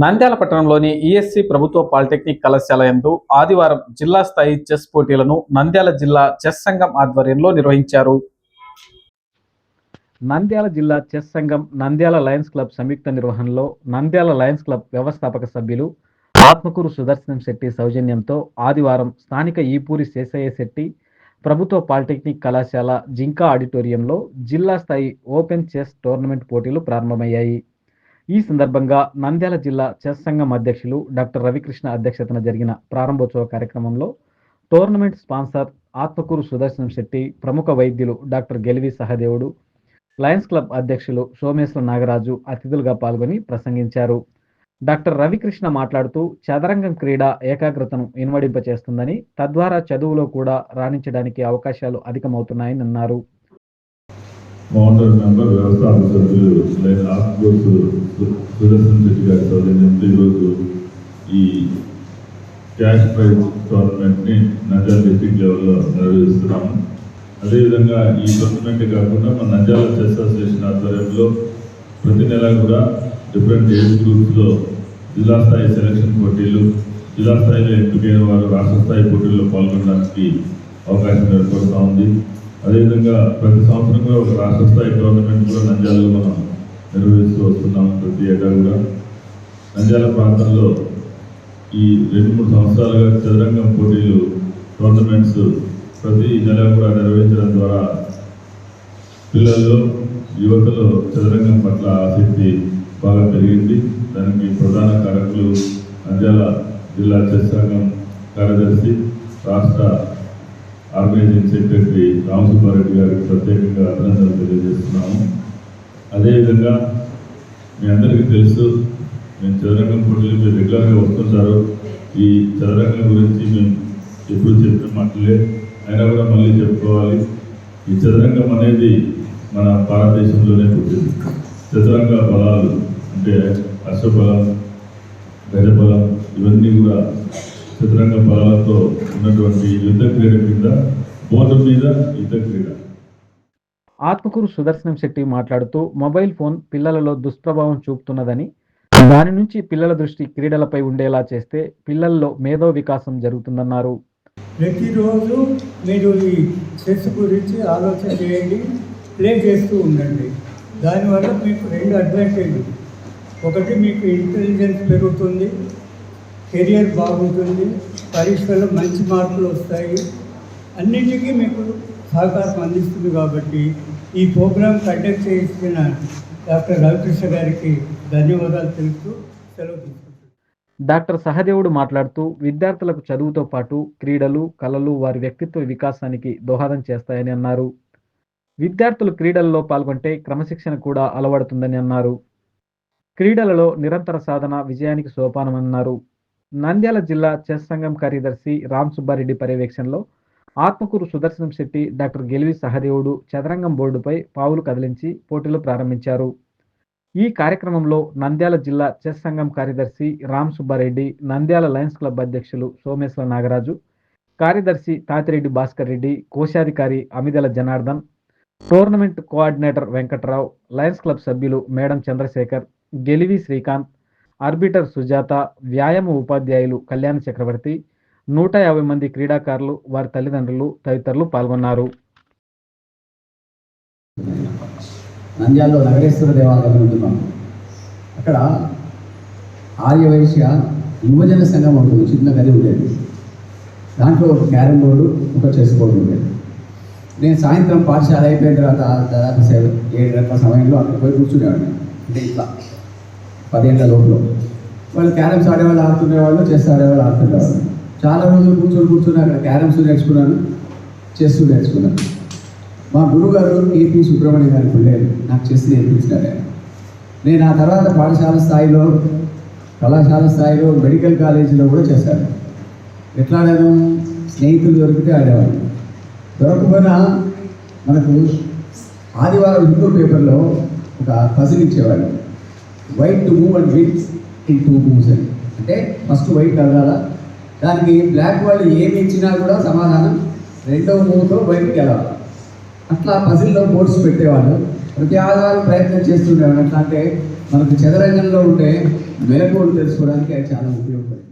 నంద్యాల పట్టణంలోని ఈఎస్సి ప్రభుత్వ పాలిటెక్నిక్ కళాశాల యందు ఆదివారం జిల్లా స్థాయి చెస్ పోటీలను నంద్యాల జిల్లా చెస్ సంఘం ఆధ్వర్యంలో నిర్వహించారు. నంద్యాల జిల్లా చెస్ సంఘం నంద్యాల లయన్స్ క్లబ్ సంయుక్త నిర్వహణలో నంద్యాల లయన్స్ క్లబ్ వ్యవస్థాపక సభ్యులు ఆత్మకూరు సుదర్శనం శెట్టి సౌజన్యంతో ఆదివారం స్థానిక ఈపూరి శేషయ్య శెట్టి ప్రభుత్వ పాలిటెక్నిక్ కళాశాల జింకా ఆడిటోరియంలో జిల్లా స్థాయి ఓపెన్ చెస్ టోర్నమెంట్ పోటీలు ప్రారంభమయ్యాయి. ఈ సందర్భంగా నంద్యాల జిల్లా చెస్ సంఘం అధ్యక్షులు డాక్టర్ రవికృష్ణ అధ్యక్షతన జరిగిన ప్రారంభోత్సవ కార్యక్రమంలో టోర్నమెంట్ స్పాన్సర్ ఆత్మకూరు సుదర్శనం శెట్టి ప్రముఖ వైద్యులు డాక్టర్ గెలివి సహదేవుడు లయన్స్ క్లబ్ అధ్యక్షులు సోమేశ్వర నాగరాజు అతిథులుగా పాల్గొని ప్రసంగించారు. డాక్టర్ రవికృష్ణ మాట్లాడుతూ చదరంగం క్రీడ ఏకాగ్రతను ఇనుమడింపచేస్తుందని తద్వారా చదువులో కూడా రాణించడానికి అవకాశాలు అధికమవుతున్నాయని అన్నారు. ఫౌండర్ మెంబర్ వ్యవస్థాపక సభ్యులు లైన్ ఆఫ్కోర్స్ సుదర్శన్ రెడ్డి గారి సౌజన్యంతో ఈరోజు ఈ క్యాష్ ప్రైజ్ టోర్నమెంట్ని నంద్యాల డిస్టిక్ లెవెల్లో నిర్వహిస్తున్నాము. అదేవిధంగా ఈ టోర్నమెంట్ కాకుండా మన నంద్యాల చెస్ అసోసియేషన్ ఆధ్వర్యంలో ప్రతి నెల కూడా డిఫరెంట్ ఏజ్ గ్రూప్స్లో జిల్లా స్థాయి సెలక్షన్ పోటీలు జిల్లా స్థాయిలో ఎంపికైన వారు రాష్ట్ర స్థాయి పోటీల్లో పాల్గొనడానికి అవకాశం ఏర్పడుతూ ఉంది. అదేవిధంగా ప్రతి సంవత్సరం కూడా ఒక రాష్ట్ర స్థాయి టోర్నమెంట్ కూడా నంద్యాలలో మనం నిర్వహిస్తూ వస్తున్నాం ప్రతి ఏటా కూడా. నంద్యాల ప్రాంతంలో ఈ రెండు మూడు సంవత్సరాలుగా చదరంగం పోటీలు టోర్నమెంట్స్ ప్రతి నెల కూడా నిర్వహించడం ద్వారా పిల్లల్లో యువతలో చదరంగం పట్ల ఆసక్తి బాగా పెరిగింది. దానికి ప్రధాన కారకులు నంద్యాల జిల్లా చెస్ సంఘం కార్యదర్శి రాష్ట్ర ఆర్గనైజింగ్ సెక్రటరీ రామసుబ్బారెడ్డి గారికి ప్రత్యేకంగా అభినందనలు తెలియజేస్తున్నాము. అదేవిధంగా మీ అందరికీ తెలుసు మేము చదరంగం పోటీలు మీరు రెగ్యులర్గా వస్తుంటారు ఈ చదరంగం గురించి మేము ఎప్పుడు చెప్పిన మాటలే అయినా కూడా మళ్ళీ చెప్పుకోవాలి. ఈ చదరంగం అనేది మన భారతదేశంలోనే పుట్టింది. చదరంగ బలాలు అంటే అశ్వబలం గజబలం ఇవన్నీ కూడా చతురంగ బలాలతో ఉన్నటువంటి యుద్ధ క్రీడ కింద బోర్డు మీద యుద్ధ క్రీడ. ఆత్మకూరు సుదర్శనం శెట్టి మాట్లాడుతూ మొబైల్ ఫోన్ పిల్లలలో దుష్ప్రభావం చూపుతున్నదని దాని నుంచి పిల్లల దృష్టి క్రీడలపై ఉండేలా చేస్తే పిల్లల్లో మేధో వికాసం జరుగుతుందన్నారు. ప్రతిరోజు మీరు ఈ చెస్ గురించి ఆలోచన చేయండి ప్లే చేస్తూ ఉండండి. దానివల్ల మీకు రెండు అడ్వాంటేజ్ ఒకటి మీకు ఇంటెలిజెన్స్ పెరుగుతుంది. కెరియర్ బాగుంటుంది పరీక్షలో మంచి మార్కులు వస్తాయి. అన్నింటికీ మీకు సహకారం అందిస్తుంది కాబట్టి ఈ ప్రోగ్రాం కండక్ట్ చేసిన డాక్టర్ రవికృష్ణ గారికి ధన్యవాదాలు తెలుపుతూ సెలవు డాక్టర్ సహదేవుడు మాట్లాడుతూ విద్యార్థులకు చదువుతో పాటు క్రీడలు కళలు వారి వ్యక్తిత్వ వికాసానికి దోహదం చేస్తాయని అన్నారు. విద్యార్థులు క్రీడల్లో పాల్గొంటే క్రమశిక్షణ కూడా అలవడుతుందని అన్నారు. క్రీడలలో నిరంతర సాధన విజయానికి సోపానమన్నారు. నంద్యాల జిల్లా చెస్ సంఘం కార్యదర్శి రామ్ సుబ్బారెడ్డి పర్యవేక్షణలో ఆత్మకూరు సుదర్శనం శెట్టి డాక్టర్ గెలివి సహదేవుడు చదరంగం బోర్డుపై పావులు కదిలించి పోటీలు ప్రారంభించారు. ఈ కార్యక్రమంలో నంద్యాల జిల్లా చెస్ సంఘం కార్యదర్శి రామ్ సుబ్బారెడ్డి నంద్యాల లయన్స్ క్లబ్ అధ్యక్షులు సోమేశ్వర నాగరాజు కార్యదర్శి తాతిరెడ్డి భాస్కర్ రెడ్డి కోశాధికారి Amidala Janardhan tournament coordinator Venkatrao lions club సభ్యులు మేడం చంద్రశేఖర్ గెలివి శ్రీకాంత్ ఆర్బిటర్ సుజాత వ్యాయామ ఉపాధ్యాయులు కళ్యాణ చక్రవర్తి నూట యాభై మంది క్రీడాకారులు వారి తల్లిదండ్రులు తదితరులు పాల్గొన్నారు. నంద్యాలలో నగరేశ్వర దేవాలయం ఉంటున్నాం. అక్కడ ఆర్యవైశ్య యువజన సంఘం ఉంటుంది చిన్న గది ఉండేది. దాంట్లో ఒక క్యారమ్ బోర్డు ఒక చెస్ బోర్డు ఉండేది. నేను సాయంత్రం పాఠశాల అయిపోయిన తర్వాత దాదాపు ఏడు గంటల సమయంలో అక్కడ పోయి కూర్చునేవాడిని. అంటే ఇట్లా. పదిహేళ్ళ లోపల. వాళ్ళు క్యారమ్స్ ఆడేవాళ్ళు ఆడుతుండేవాళ్ళు చెస్ ఆడేవాళ్ళు ఆడుతుండేవాళ్ళు చాలా రోజులు కూర్చొని కూర్చొని అక్కడ క్యారమ్స్ నేర్చుకున్నాను చెస్ నేర్చుకున్నాను. మా గురుగారు ఏపీ సుబ్రహ్మణ్య గారి పిల్లలు నాకు చెస్ నేర్పించినారు ఆయన నేను ఆ తర్వాత పాఠశాల స్థాయిలో కళాశాల స్థాయిలో మెడికల్ కాలేజీలో కూడా చేశాను. ఎట్లా ఆడాను? స్నేహితులు దొరికితే ఆడేవాళ్ళు. దొరకపోయినా మనకు ఆదివారం హిందూ పేపర్లో ఒక పజిల్ ఇచ్చేవాళ్ళు. White to move and wins in two moves అని అంటే ఫస్ట్ వైట్ కదలాల? దానికి బ్లాక్ వాళ్ళు ఏమి ఇచ్చినా కూడా సమాధానం రెండవ మూవ్తో బయటికి వెళ్ళాలి. అట్లా పజిల్లో బోర్డ్స్ పెట్టేవాళ్ళు. ప్రతి ఆధారాలు ప్రయత్నం చేస్తుండేవాళ్ళు. ఎట్లా అంటే మనకు చదరంగంలో ఉండే మెలకువలు తెలుసుకోవడానికి అది చాలా ఉపయోగపడుతుంది